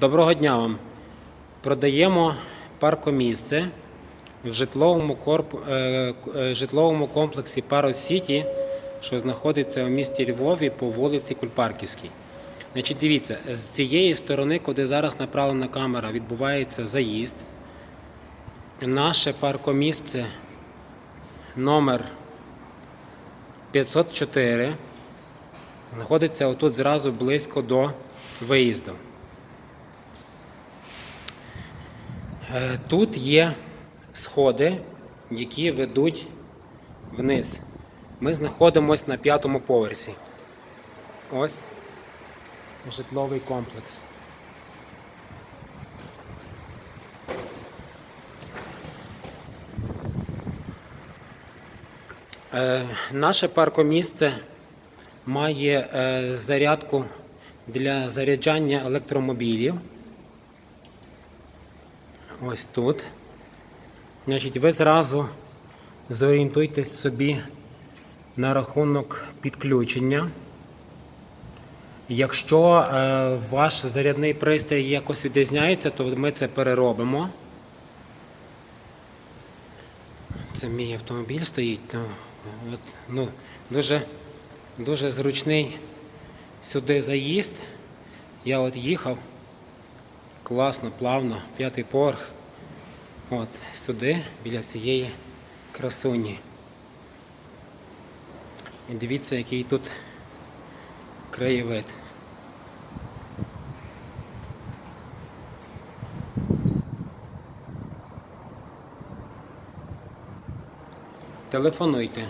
Доброго дня вам. Продаємо паркомісце в житловому, корп... е, е, житловому комплексі Парос Сіті, що знаходиться у місті Львові по вулиці Кульпарківській. Значить, дивіться, з цієї сторони, куди зараз направлена камера, відбувається заїзд. Наше паркомісце номер 504 знаходиться отут зразу близько до виїзду. Е, Тут є сходи, які ведуть вниз. Ми знаходимося на п'ятому поверсі. Ось житловий комплекс. Е, Наше паркомісце має е, зарядку для заряджання електромобілів. Ось тут. Значить, ви зразу зорієнтуйтесь собі на рахунок підключення. Якщо е, ваш зарядний пристрій якось відрізняється, то ми це переробимо. Це мій автомобіль стоїть. То, от, ну, дуже, дуже зручний сюди заїзд. Я от їхав класно, плавно, п'ятий поверх. От, сюди, біля цієї красуні. І дивіться, який тут краєвид. Телефонуйте.